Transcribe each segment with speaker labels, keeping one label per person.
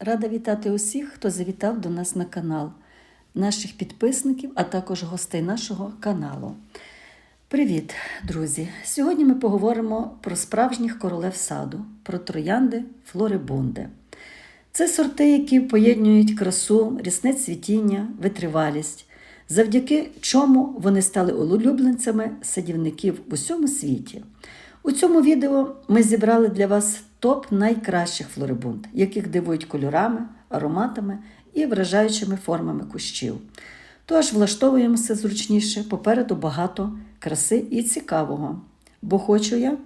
Speaker 1: Рада вітати усіх, хто завітав до нас на канал, наших підписників, а також гостей нашого каналу. Привіт, друзі! Сьогодні ми поговоримо про справжніх королев саду, про троянди флорибунди. Це сорти, які поєднують красу, рісне цвітіння, витривалість, завдяки чому вони стали улюбленцями садівників в усьому світі. У цьому відео ми зібрали для вас топ найкращих флорибунд, яких дивують кольорами, ароматами і вражаючими формами кущів. Тож влаштовуємося зручніше, попереду багато краси і цікавого. Бо хочу я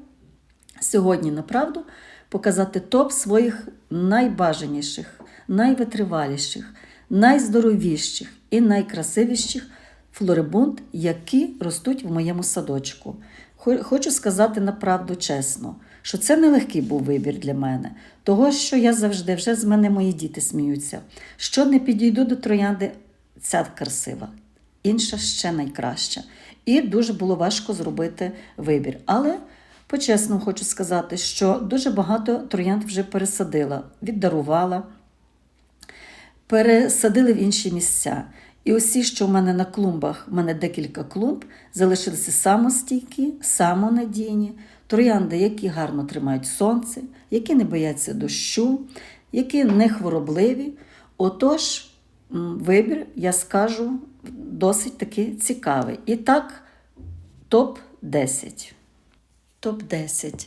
Speaker 1: сьогодні направду показати топ своїх найбажаніших, найвитриваліших, найздоровіших і найкрасивіших флорибунд, які ростуть в моєму садочку. Хочу сказати направду чесно, що це нелегкий був вибір для мене, того, що я завжди, вже з мене мої діти сміються, що не підійду до троянди, ця красива, інша ще найкраща. І дуже було важко зробити вибір. Але по-чесному хочу сказати, що дуже багато троянд вже пересадила, віддарувала, пересадили в інші місця. І усі, що в мене на клумбах, в мене декілька клумб, залишилися самостійкі, самонадійні, троянди, які гарно тримають сонце, які не бояться дощу, які не хворобливі. Отож, вибір, я скажу, досить таки цікавий. І так, топ-10. Топ-10.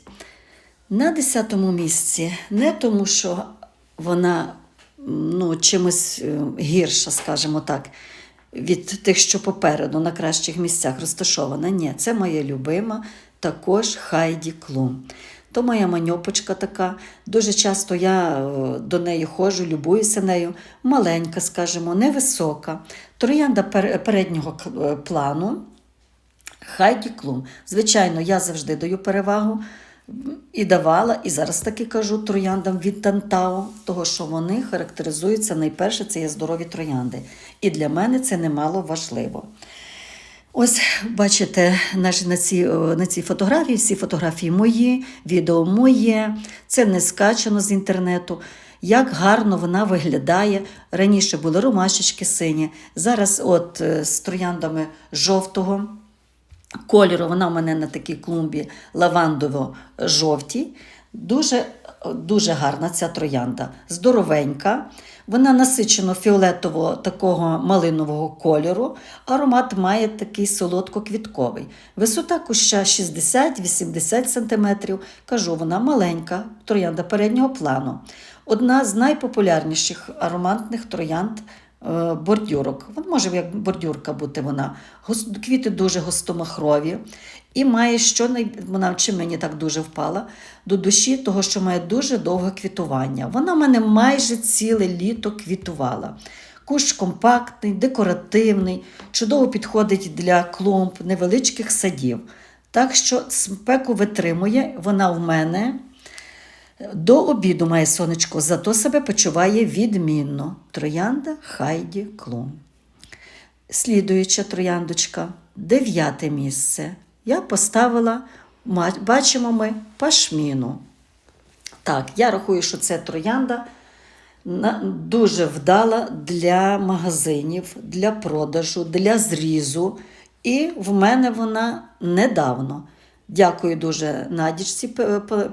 Speaker 1: На 10-му місці не тому, що вона ну, чимось гірша, скажімо так, від тих, що попереду на кращих місцях розташована. Ні, це моя любима, також Хайді Клум. То моя маньопочка така. Дуже часто я до неї ходжу, любуюся нею. Маленька, скажімо, невисока. Троянда переднього плану. Хайді Клум. Звичайно, я завжди даю перевагу і давала, і зараз таки кажу трояндам від Тантао, того, що вони характеризуються найперше, це є здорові троянди. І для мене це немало важливо. Ось, бачите, на цій на цій фотографії, всі фотографії мої, відео моє, це не скачано з інтернету. Як гарно вона виглядає. Раніше були ромашечки сині, зараз от з трояндами жовтого кольору, вона у мене на такій клумбі лавандово-жовтій. Дуже дуже гарна ця троянда, здоровенька. Вона насичено фіолетово такого малинового кольору. Аромат має такий солодко-квітковий. Висота куща 60-80 см. Кажу, вона маленька, троянда переднього плану. Одна з найпопулярніших ароматних троянд бордюрок. Вона може як бордюрка бути вона. Квіти дуже густомахрові. І має що вона чи мені так дуже впала до душі, того, що має дуже довге квітування. Вона в мене майже ціле літо квітувала. Кущ компактний, декоративний, чудово підходить для клумб, невеличких садів. Так що спеку витримує, вона в мене. До обіду має сонечко, зато себе почуває відмінно. Троянда Хайді Клум. Слідуюча трояндочка, дев'яте місце. Я поставила, бачимо ми, пашміну. Так, я рахую, що це троянда дуже вдала для магазинів, для продажу, для зрізу. І в мене вона недавно. Дякую дуже Надічці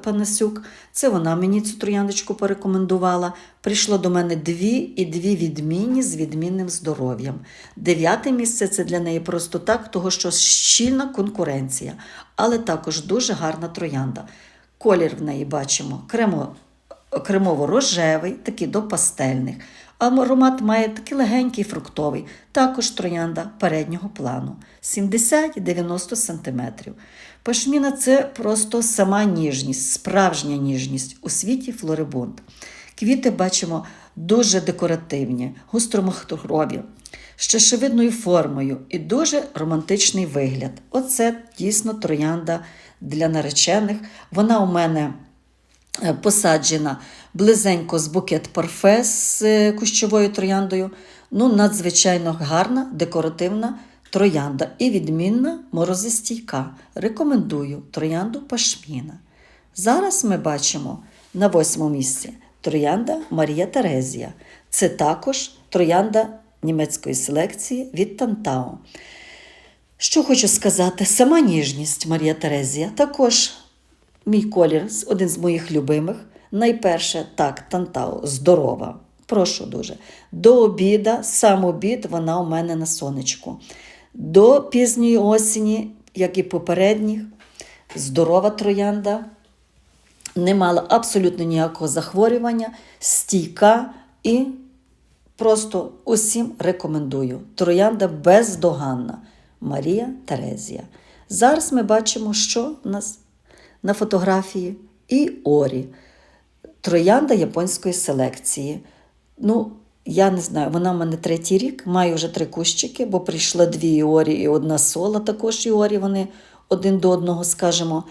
Speaker 1: Панасюк. Це вона мені цю трояндочку порекомендувала. Прийшло до мене дві і дві відмінні з відмінним здоров'ям. Дев'яте місце це для неї просто так, того що щільна конкуренція, але також дуже гарна троянда. Колір в неї бачимо кремо, кремово-рожевий, такий до пастельних. Аромат має такий легенький фруктовий, також троянда переднього плану 70-90 см. Пашміна це просто сама ніжність, справжня ніжність у світі флорибунд. Квіти бачимо дуже декоративні, густромахрові, з чашевидною формою і дуже романтичний вигляд. Оце дійсно троянда для наречених. Вона у мене посаджена близенько з букет парфе з кущовою трояндою. Ну, надзвичайно гарна, декоративна троянда і відмінна морозостійка. Рекомендую троянду пашміна. Зараз ми бачимо на восьмому місці троянда Марія Терезія. Це також троянда німецької селекції від Тантао. Що хочу сказати, сама ніжність Марія Терезія також мій колір, один з моїх любимих. Найперше, так, Тантао, здорова. Прошу дуже. До обіда, сам обід, вона у мене на сонечку. До пізньої осені, як і попередніх, здорова троянда, не мала абсолютно ніякого захворювання, стійка і просто усім рекомендую. Троянда бездоганна. Марія Терезія. Зараз ми бачимо, що в нас на фотографії і Орі. Троянда японської селекції. Ну, я не знаю, вона в мене третій рік, маю вже три кущики, бо прийшла дві Іорі і одна сола, також Іорі, вони один до одного, скажемо.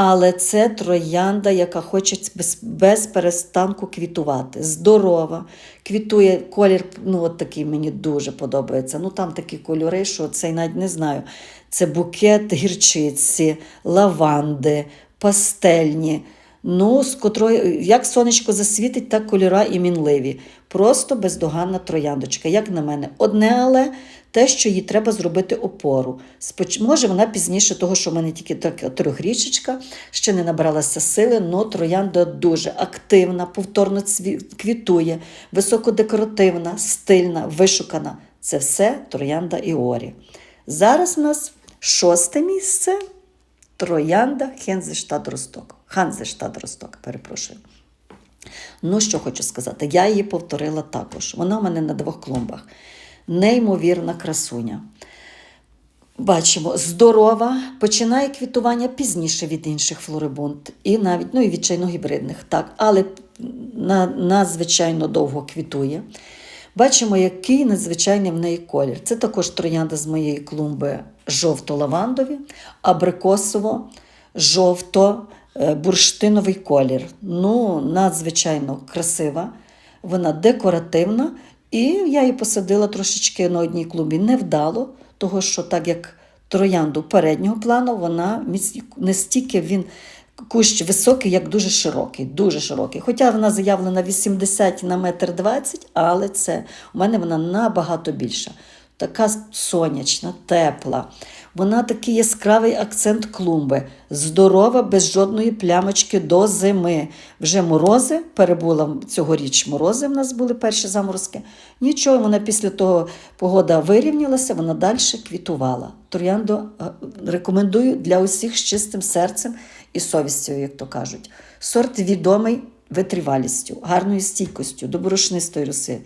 Speaker 1: Але це троянда, яка хоче без, без перестанку квітувати. Здорова, квітує колір, ну от такий мені дуже подобається. Ну там такі кольори, що це навіть не знаю. Це букет гірчиці, лаванди, пастельні. Ну, з котрої, як сонечко засвітить, так кольора і мінливі. Просто бездоганна трояндочка, як на мене. Одне, але те, що їй треба зробити опору. Може, вона пізніше, того, що в мене тільки трьохрічечка, ще не набралася сили, але троянда дуже активна, повторно квітує, високодекоративна, стильна, вишукана. Це все троянда Іорі. Зараз у нас шосте місце. Троянда Хензештад Росток. Ханзештад Росток, перепрошую. Ну, що хочу сказати, я її повторила також. Вона в мене на двох клумбах. Неймовірна красуня. Бачимо, здорова, починає квітування пізніше від інших флорибунд, і навіть ну, і від чайно-гібридних, так, але на, надзвичайно довго квітує. Бачимо, який надзвичайний в неї колір. Це також троянда з моєї клумби жовто-лавандові, абрикосово, жовто-бурштиновий колір. Ну, надзвичайно красива, вона декоративна. І я її посадила трошечки на одній клумбі невдало, того що так як троянду переднього плану, вона не стільки він кущ високий, як дуже широкий, дуже широкий. Хоча вона заявлена 80 на метр 20, але це у мене вона набагато більша. Така сонячна, тепла. Вона такий яскравий акцент клумби, здорова, без жодної плямочки до зими. Вже морози, перебула цьогоріч морози, в нас були перші заморозки. Нічого, вона після того погода вирівнялася, вона далі квітувала. Троянду рекомендую для усіх з чистим серцем і совістю, як то кажуть. Сорт відомий витривалістю, гарною стійкостю, до борошнистої роси,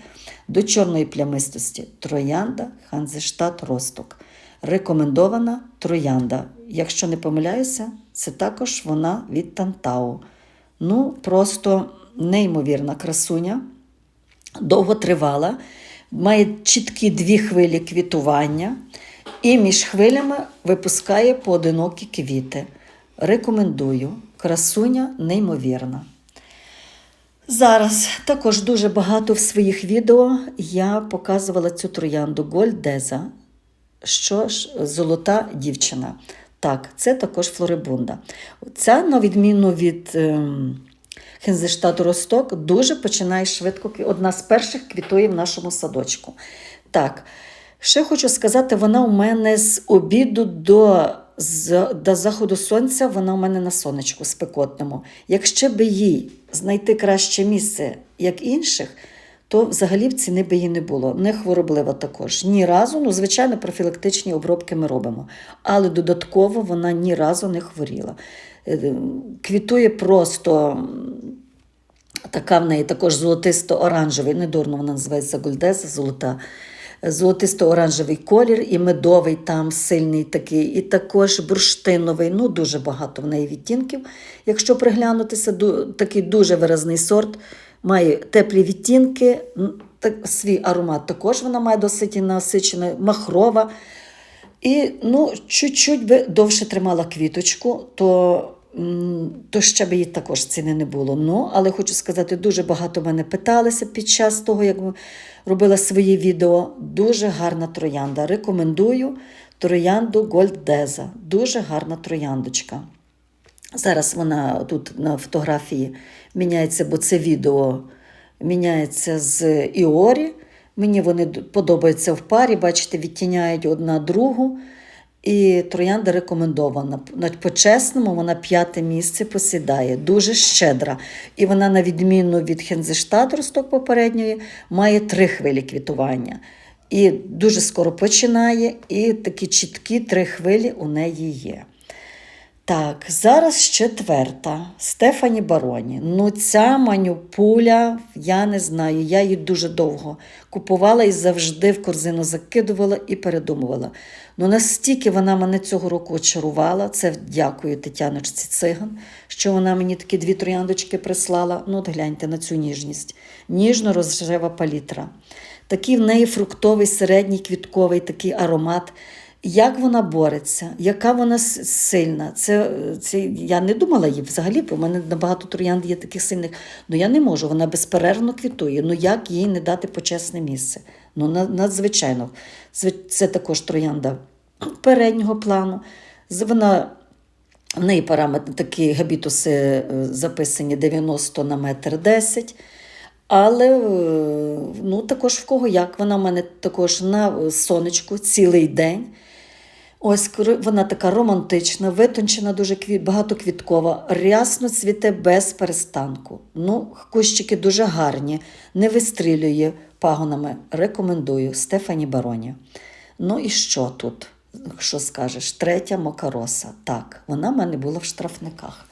Speaker 1: до чорної плямистості. Троянда, Ханзештат, Росток. Рекомендована троянда. Якщо не помиляюся, це також вона від Тантау. Ну, просто неймовірна красуня, довго тривала, має чіткі дві хвилі квітування і між хвилями випускає поодинокі квіти. Рекомендую. Красуня неймовірна. Зараз також дуже багато в своїх відео я показувала цю троянду Гольдеза, що ж золота дівчина. Так, це також флорибунда. Ця, на відміну від ем, Хензештаду Росток, дуже починає швидко, одна з перших квітує в нашому садочку. Так, ще хочу сказати, вона у мене з обіду до з, до заходу сонця вона у мене на сонечку спекотному. Якщо би їй знайти краще місце, як інших, то взагалі в ціни би її не було. Не хвороблива також. Ні разу, ну, звичайно, профілактичні обробки ми робимо. Але додатково вона ні разу не хворіла. Е, Квітує просто. Така в неї також золотисто-оранжевий, недурно вона називається гульдеза, золота золотисто-оранжевий колір, і медовий там сильний такий, і також бурштиновий. Ну, дуже багато в неї відтінків. Якщо приглянутися, такий дуже виразний сорт. Має теплі відтінки, так, свій аромат також вона має досить насичений, махрова. І ну, чуть-чуть би довше тримала квіточку, то то ще б її також ціни не було. Ну, Але хочу сказати, дуже багато мене питалися під час того, як робила свої відео. Дуже гарна троянда. Рекомендую троянду Гольддеза. Дуже гарна трояндочка. Зараз вона тут на фотографії міняється, бо це відео міняється з Іорі. Мені вони подобаються в парі, бачите, відтіняють одна другу. І троянда рекомендована. На- По-чесному, вона п'яте місце посідає, дуже щедра. І вона, на відміну від Хензештад росток попередньої, має три хвилі квітування. І дуже скоро починає, і такі чіткі три хвилі у неї є. Так, зараз четверта. Стефані Бароні. Ну, ця манюпуля, я не знаю, я її дуже довго купувала і завжди в корзину закидувала і передумувала. Ну, настільки вона мене цього року очарувала. Це дякую Тетяночці Циган, що вона мені такі дві трояндочки прислала. Ну, от гляньте на цю ніжність. Ніжно-розжева палітра. Такий в неї фруктовий, середній квітковий такий аромат. Як вона бореться, яка вона сильна. Це, це я не думала її взагалі, бо в мене набагато троянд є таких сильних. Ну я не можу, вона безперервно квітує. Ну як їй не дати почесне місце? Ну надзвичайно. Це, також троянда переднього плану. Вона в неї параметри такі габітуси е, записані 90 на метр 10. Але е, ну, також в кого як. Вона в мене також на сонечку цілий день. Ось вона така романтична, витончена, дуже квіт, багатоквіткова, рясно цвіте без перестанку. Ну, кущики дуже гарні, не вистрілює пагонами. Рекомендую Стефані Бароні. Ну і що тут? Що скажеш? Третя мокароса. Так, вона в мене була в штрафниках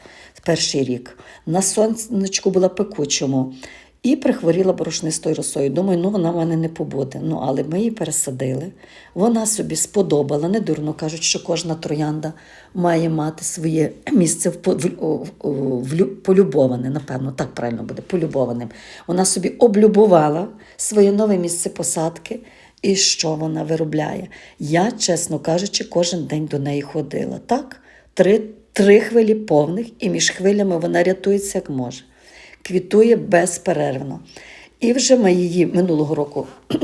Speaker 1: перший рік. На сонечку була пекучому. І прихворіла борошнистою росою. Думаю, ну вона в мене не побуде. Ну, але ми її пересадили. Вона собі сподобала. Не дурно кажуть, що кожна троянда має мати своє місце в, в, в, полюбоване, напевно, так правильно буде, полюбованим. Вона собі облюбувала своє нове місце посадки. І що вона виробляє? Я, чесно кажучи, кожен день до неї ходила. Так, три, три хвилі повних, і між хвилями вона рятується як може квітує безперервно. І вже ми її минулого року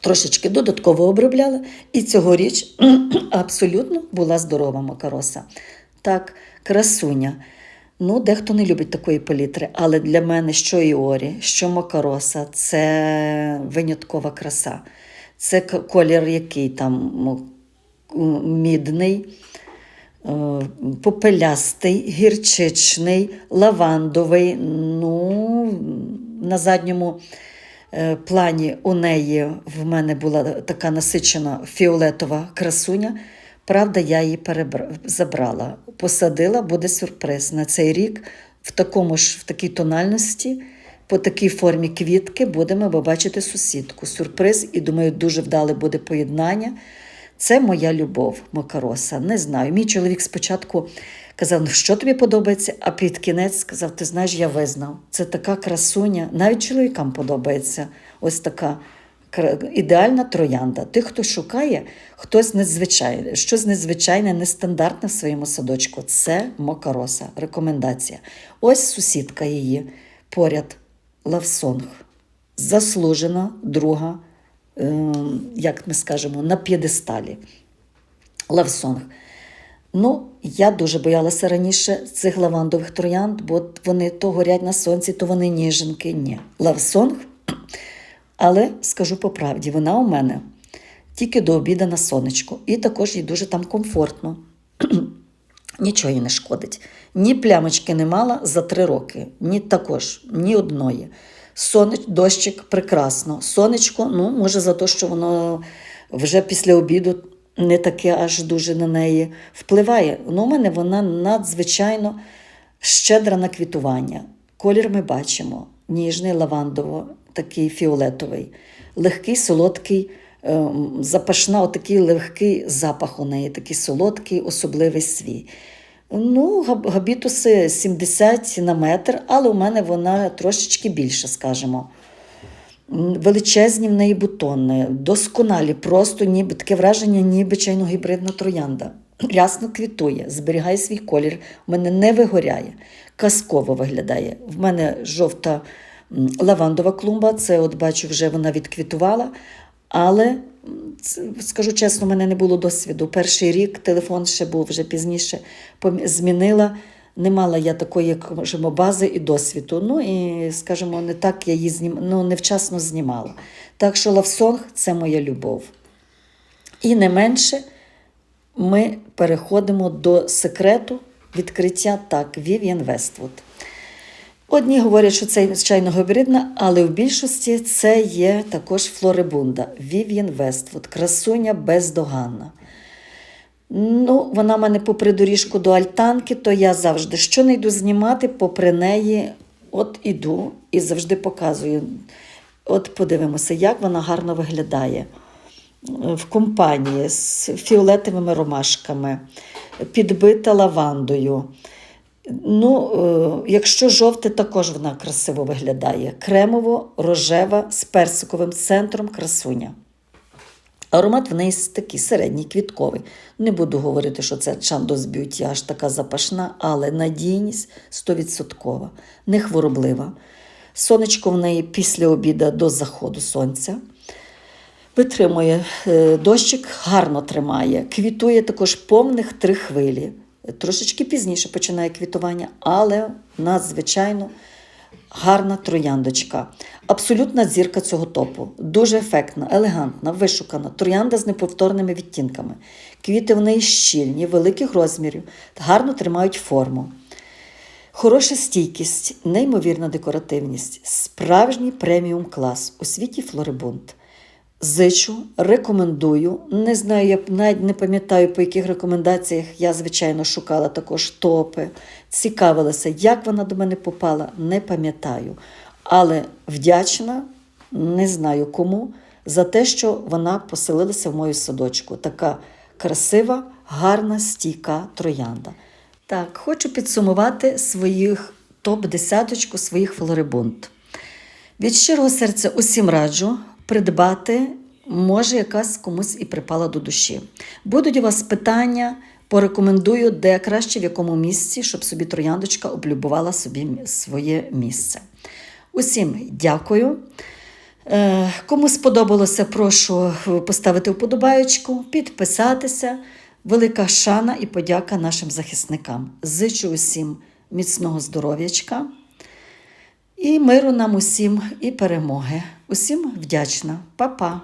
Speaker 1: трошечки додатково обробляли, і цьогоріч абсолютно була здорова макароса. Так, красуня. Ну, дехто не любить такої палітри, але для мене що Іорі, що Макароса це виняткова краса. Це колір, який там мідний, попелястий, гірчичний, лавандовий. Ну, на задньому е, плані у неї в мене була така насичена фіолетова красуня. Правда, я її перебра... забрала. Посадила, буде сюрприз. На цей рік в такому ж в такій тональності, по такій формі квітки будемо побачити сусідку. Сюрприз, і думаю, дуже вдале буде поєднання. Це моя любов, Макароса. Не знаю. Мій чоловік спочатку казав, ну що тобі подобається, а під кінець сказав: ти знаєш, я визнав. Це така красуня. Навіть чоловікам подобається ось така ідеальна троянда. Тих, хто шукає, хтось незвичайне, щось незвичайне, нестандартне в своєму садочку. Це Макароса. Рекомендація. Ось сусідка її поряд Лавсонг. Заслужена друга як ми скажемо, на п'єдесталі. Лавсонг. Ну, я дуже боялася раніше цих лавандових троянд, бо вони то горять на сонці, то вони ніженки. Ні. Лавсонг. Але скажу по правді, вона у мене тільки до обіду на сонечку. І також їй дуже там комфортно. Нічого їй не шкодить. Ні плямочки не мала за три роки, ні також, ні одної. Сонеч, дощик прекрасно. Сонечко, ну, може, за те, що воно вже після обіду не таке аж дуже на неї впливає. Ну, у мене вона надзвичайно щедра на квітування. Колір ми бачимо: ніжний лавандово, такий фіолетовий, легкий, солодкий, ем, запашна, отакий легкий запах у неї, такий солодкий, особливий свій. Ну, габітуси 70 на метр, але у мене вона трошечки більша, скажімо. Величезні в неї бутони, досконалі, просто ніби таке враження, ніби чайно-гібридна троянда. Рясно квітує, зберігає свій колір, в мене не вигоряє, казково виглядає. В мене жовта лавандова клумба, це от бачу, вже вона відквітувала. Але скажу чесно, в мене не було досвіду. Перший рік телефон ще був вже пізніше, змінила Не мала я такої, кажемо, бази і досвіду. Ну і, скажімо, не так я її знім... ну, невчасно знімала. Так що лавсонг це моя любов. І не менше ми переходимо до секрету відкриття так, Вів'ян Вествуд. Одні говорять, що це звичайно гібридна, але в більшості це є також флорибунда Вів'ян Вествуд, красуня бездоганна. Ну, вона в мене попри доріжку до альтанки, то я завжди, що не йду знімати, попри неї, от іду і завжди показую. От подивимося, як вона гарно виглядає в компанії з фіолетовими ромашками, підбита лавандою. Ну, е, якщо жовте, також вона красиво виглядає. Кремово-рожева з персиковим центром красуня. Аромат в неї такий середній, квітковий. Не буду говорити, що це Чандос Б'юті, аж така запашна, але надійність 100%, не хвороблива. Сонечко в неї після обіду до заходу сонця. Витримує е, дощик, гарно тримає. Квітує також повних три хвилі. Трошечки пізніше починає квітування, але надзвичайно гарна трояндочка. Абсолютна зірка цього топу. Дуже ефектна, елегантна, вишукана. Троянда з неповторними відтінками. Квіти в неї щільні, великих розмірів, гарно тримають форму. Хороша стійкість, неймовірна декоративність, справжній преміум клас у світі флорибунт. Зичу, рекомендую. Не знаю, я навіть не пам'ятаю, по яких рекомендаціях я, звичайно, шукала також топи, цікавилася, як вона до мене попала, не пам'ятаю. Але вдячна, не знаю кому, за те, що вона поселилася в мою садочку. Така красива, гарна, стійка троянда. Так, хочу підсумувати своїх топ-десяточку своїх флорибунт. Від щирого серця усім раджу придбати, може, якась комусь і припала до душі. Будуть у вас питання, порекомендую, де краще, в якому місці, щоб собі трояндочка облюбувала собі своє місце. Усім дякую. Е, Кому сподобалося, прошу поставити вподобаєчку, підписатися. Велика шана і подяка нашим захисникам. Зичу усім міцного здоров'ячка. І миру нам усім, і перемоги. Усім вдячна. Па-па!